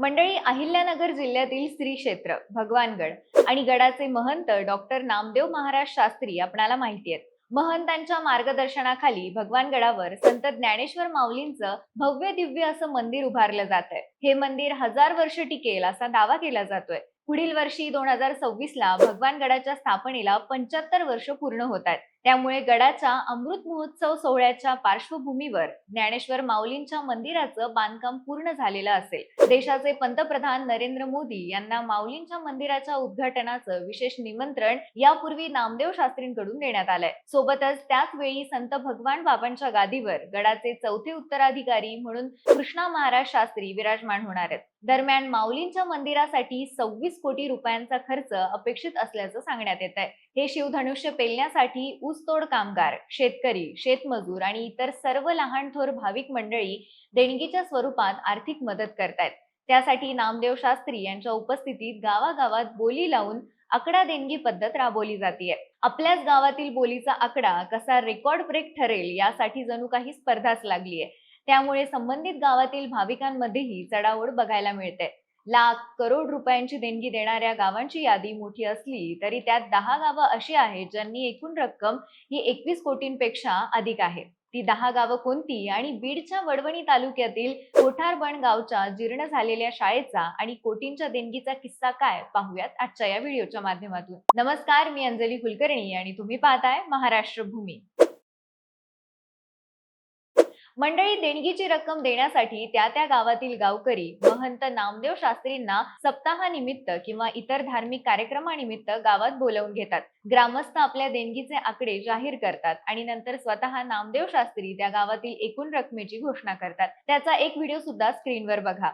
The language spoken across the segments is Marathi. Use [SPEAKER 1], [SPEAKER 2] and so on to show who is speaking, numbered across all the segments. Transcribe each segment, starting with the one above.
[SPEAKER 1] मंडळी अहिल्यानगर जिल्ह्यातील श्री क्षेत्र भगवानगड आणि गडाचे महंत डॉक्टर नामदेव महाराज शास्त्री आपणाला माहिती आहेत. महंतांच्या मार्गदर्शनाखाली भगवानगडावर संत ज्ञानेश्वर माऊलींचं भव्य दिव्य असं मंदिर उभारलं जात आहे हे मंदिर हजार वर्ष टिकेल असा दावा केला जातोय. पुढील वर्षी दोन हजार सव्वीस ला भगवानगडाच्या स्थापनेला पंच्याहत्तर वर्ष पूर्ण होत आहेत. त्यामुळे गडाच्या अमृत महोत्सव सोहळ्याच्या पार्श्वभूमीवर ज्ञानेश्वर माऊलींच्या मंदिराचं बांधकाम पूर्ण झालेलं असेल. देशाचे पंतप्रधान नरेंद्र मोदी यांना माऊलींच्या मंदिराच्या उद्घाटनाचं विशेष निमंत्रण यापूर्वी नामदेव शास्त्रींकडून देण्यात आलंय. सोबतच त्याच वेळी संत भगवान बाबांच्या गादीवर गडाचे चौथे उत्तराधिकारी म्हणून कृष्णा महाराज शास्त्री विराजमान होणार आहेत. दरम्यान माऊलींच्या मंदिरासाठी सव्वीस कोटी रुपयांचा खर्च अपेक्षित असल्याचं सांगण्यात येत आहे हे शिवधनुष्य पेलण्यासाठी ऊसतोड कामगार शेतकरी शेतमजूर आणि इतर सर्व लहान थोर भाविक मंडळी देणगीच्या स्वरूपात आर्थिक मदत करतायत. त्यासाठी नामदेव शास्त्री यांच्या उपस्थितीत गावागावात बोली लावून आकडा देणगी पद्धत राबवली जाते आपल्याच गावातील बोलीचा आकडा कसा रेकॉर्ड ब्रेक ठरेल यासाठी जणू काही स्पर्धाच लागली आहे त्यामुळे संबंधित गावातील भाविकांमध्येही चढाओढ बघायला मिळते लाख करोड रुपयांची देणगी देणाऱ्या गावांची यादी मोठी असली तरी त्यात दहा गावं अशी आहेत ज्यांनी एकूण रक्कम ही एकवीस कोटींपेक्षा अधिक आहे. ती दहा गावं कोणती आणि बीडच्या वडवणी तालुक्यातील कोठारबण गावच्या जीर्ण झालेल्या शाळेचा आणि कोटींच्या देणगीचा किस्सा काय पाहूयात आजच्या या व्हिडिओच्या माध्यमातून. नमस्कार मी अंजली कुलकर्णी आणि तुम्ही पाहताय महाराष्ट्र भूमी. मंडळी देणगीची रक्कम देण्यासाठी त्या त्या गावातील गावकरी महंत नामदेव शास्त्रींना सप्ताहानिमित्त किंवा इतर धार्मिक कार्यक्रमानिमित्त गावात बोलवून घेतात. ग्रामस्थ आपल्या देणगीचे आकडे जाहीर करतात आणि नंतर स्वतः नामदेव शास्त्री त्या गावातील एकूण रकमेची घोषणा करतात. त्याचा एक व्हिडिओ सुद्धा स्क्रीनवर बघा.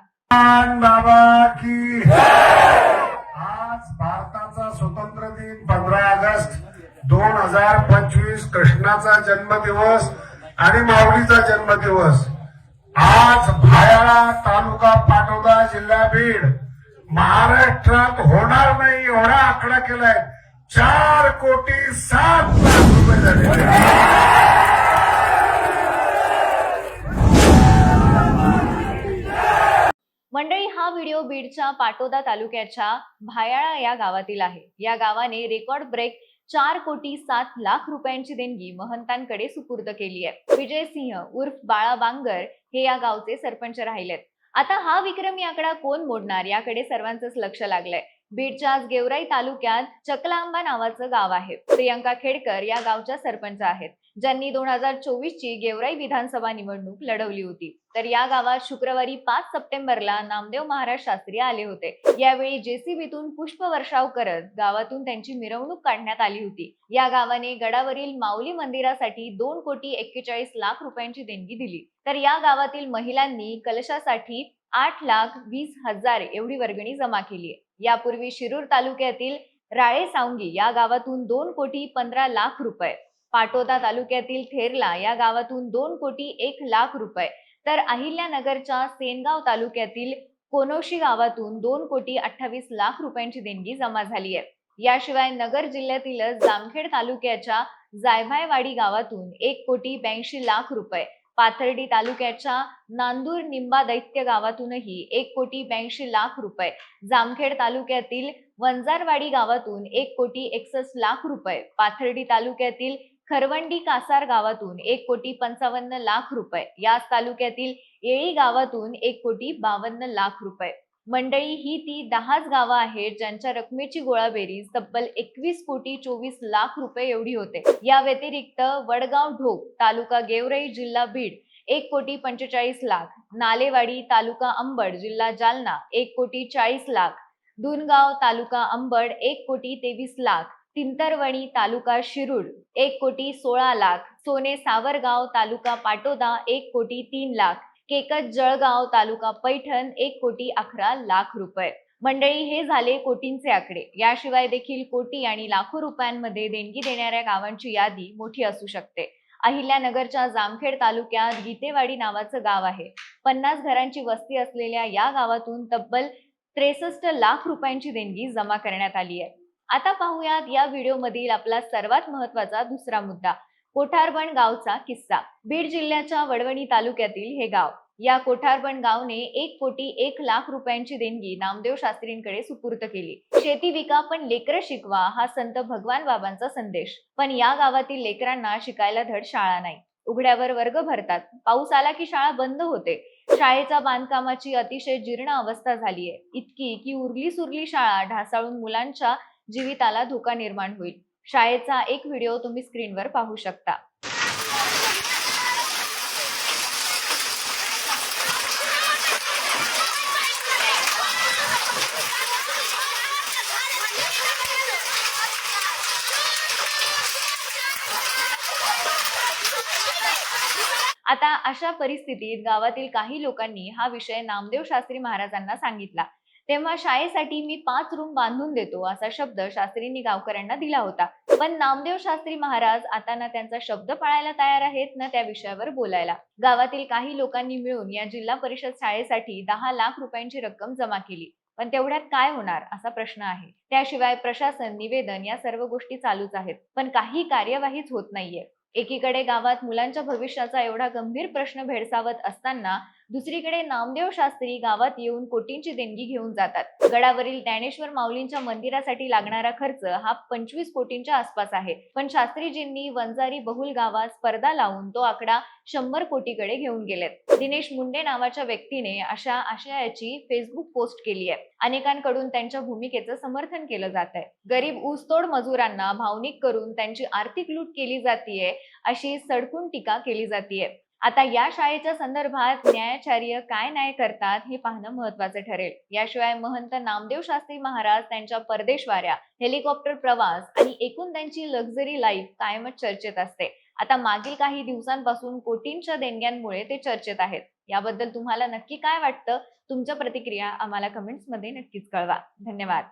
[SPEAKER 2] आज भारताचा स्वतंत्र दिन पंधरा ऑगस्ट दोन हजार पंचवीस कृष्णाचा जन्मदिवस. आणि माऊलीचा जन्मदिवस. आज भायाळा तालुका पाटोदा जिल्हा बीड. महाराष्ट्रात होणार नाही एवढा आकडा केलाय. चार कोटी सात लाख रुपये झाले.
[SPEAKER 1] मंडळी हा व्हिडिओ बीडच्या पाटोदा तालुक्याच्या भायाळा या गावातील आहे. या गावाने रेकॉर्ड ब्रेक चार कोटी सात लाख रुपयांची देणगी महंतांकडे सुपूर्द केली आहे. विजय सिंह उर्फ बाळा बांगर हे या गावचे सरपंच राहिलेत. आता हा विक्रमी आकडा कोण मोडणार? याकडे सर्वांचंच लक्ष लागलंय. बीडच्या गेवराई तालुक्यात चकलांबा नावाचं गाव आहे. प्रियंका खेडकर या गावच्या सरपंच आहेत. ज्यांनी दोन हजार चोवीस ची गेवराई विधानसभा निवडणूक लढवली होती. तर या गावात शुक्रवारी पाच सप्टेंबरला नामदेव महाराज शास्त्री आले होते. यावेळी जेसीबीतून पुष्पवर्षाव करत गावातून त्यांची मिरवणूक काढण्यात आली होती. या गावाने गडावरील माऊली मंदिरासाठी दोन कोटी एक्केचाळीस लाख रुपयांची देणगी दिली. तर या गावातील महिलांनी कलशासाठी आठ लाख वीस हजार एवढी वर्गणी जमा केली आहे. यापूर्वी शिरूर तालुक्यातील राळे सावंगी या गावातून दोन कोटी पंधरा लाख रुपये पाटोदा तालुक्यातील थेरला या गावातून दोन कोटी एक लाख रुपये. तर अहिल्यानगरच्या सेनगाव तालुक्यातील कोनोशी गावातून दोन कोटी अठ्ठावीस लाख रुपयांची देणगी जमा झाली आहे. याशिवाय नगर जिल्ह्यातीलच जामखेड तालुक्याच्या जायभायवाडी गावातून एक कोटी ब्याऐंशी लाख रुपये. पाथर्डी तालुक्याच्या नांदूर निंबा दैत्य गावातूनही एक कोटी ब्याऐंशी लाख रुपये. जामखेड तालुक्यातील वंजारवाडी गावातून एक कोटी एकसष्ट लाख रुपये. पाथर्डी तालुक्यातील खरवंडी कासार गावातून एक कोटी पंचावन्न लाख रुपये. याच तालुक्यातील येळी गावातून एक कोटी बावन्न लाख रुपये. मंडळी ही ती दहाच गावं आहेत ज्यांच्या रकमेची गोळाबेरीज तब्बल एकवीस कोटी चोवीस लाख रुपये एवढी होते. या व्यतिरिक्त वडगाव ढोक तालुका गेवराई जिल्हा बीड एक कोटी पंचेचाळीस लाख. नालेवाडी तालुका अंबड जिल्हा जालना एक कोटी चाळीस लाख. दुनगाव तालुका अंबड एक कोटी तेवीस लाख. तिंतरवणी तालुका शिरूड एक कोटी सोळा लाख. सोने सावरगाव तालुका पाटोदा एक कोटी तीन लाख. केकत जळगाव तालुका पैठण एक कोटी अकरा लाख रुपये. मंडळी हे झाले कोटींचे आकडे. याशिवाय देखील कोटी आणि लाखो रुपयांमध्ये देणगी देणाऱ्या गावांची यादी मोठी असू शकते. अहिल्यानगरच्या जामखेड तालुक्यात गीतेवाडी नावाचं गाव आहे. पन्नास घरांची वस्ती असलेल्या या गावातून तब्बल त्रेसष्ट लाख रुपयांची देणगी जमा करण्यात आली आहे. आता पाहूयात या व्हिडिओमधील आपला सर्वात महत्त्वाचा दुसरा मुद्दा कोठारबण गावचा किस्सा. बीड जिल्ह्याच्या वडवणी तालुक्यातील हे गाव. या कोठारबण गावने एक कोटी एक लाख रुपयांची देणगी नामदेव शास्त्रींकडे सुपूर्त केली. शेती विका पण लेकरं शिकवा हा संत भगवान बाबांचा संदेश. पण या गावातील लेकरांना शिकायला धड शाळा नाही. उघड्यावर वर्ग भरतात. पाऊस आला की शाळा बंद होते. शाळेच्या बांधकामाची अतिशय जीर्ण अवस्था झालीये. इतकी की उरली सुरली शाळा ढासाळून मुलांच्या जीविताला धोका निर्माण होईल. शाळेचा एक व्हिडिओ तुम्ही स्क्रीनवर पाहू शकता. आता अशा परिस्थितीत गावातील काही लोकांनी हा विषय नामदेव शास्त्री महाराजांना सांगितला. तेव्हा शाळेसाठी मी पाच रूम बांधून देतो असा शब्द शास्त्रींनी गावकऱ्यांना दिला होता. पण नामदेव शास्त्री महाराज आता ना त्यांचा शब्द पाळायला तयार आहेत ना त्या विषयावर बोलायला. गावातील काही लोकांनी मिळून या जिल्हा परिषद शाळेसाठी दहा लाख रुपयांची रक्कम जमा केली. पण तेवढ्यात काय होणार असा प्रश्न आहे. त्याशिवाय प्रशासन निवेदन या सर्व गोष्टी चालूच आहेत. पण काही कार्यवाहीच होत नाहीये. एकीकडे गावात मुलांच्या भविष्याचा एवढा गंभीर प्रश्न भेडसावत असताना दुसरीकडे नामदेव शास्त्री गावात येऊन कोटींची देणगी घेऊन जातात. गडावरील ज्ञानेश्वर माऊलींच्या मंदिरासाठी लागणारा खर्च हा पंचवीस कोटींच्या आसपास आहे. पण शास्त्रीजींनी वंजारी बहुल गावात स्पर्धा लावून तो आकडा शंभर कोटीकडे घेऊन गेलेत. दिनेश मुंडे नावाच्या व्यक्तीने अशा आशयाची फेसबुक पोस्ट केली आहे. अनेकांकडून त्यांच्या भूमिकेचं समर्थन केलं जात आहे. गरीब ऊसतोड मजुरांना भावनिक करून त्यांची आर्थिक लूट केली जातीये अशी सडकून टीका केली जातीये. आता या शाळेच्या संदर्भात न्यायाचार्य काय न्याय करतात हे पाहणं महत्वाचं ठरेल. याशिवाय महंत नामदेव शास्त्री महाराज त्यांच्या परदेशवाऱ्या हेलिकॉप्टर प्रवास आणि एकूण त्यांची लक्झरी लाईफ कायमच चर्चेत असते. आता मागील काही दिवसांपासून कोटींच्या देणग्यांमुळे ते चर्चेत आहेत. याबद्दल तुम्हाला नक्की काय वाटतं? तुमच्या प्रतिक्रिया आम्हाला कमेंट्समध्ये नक्कीच कळवा. धन्यवाद.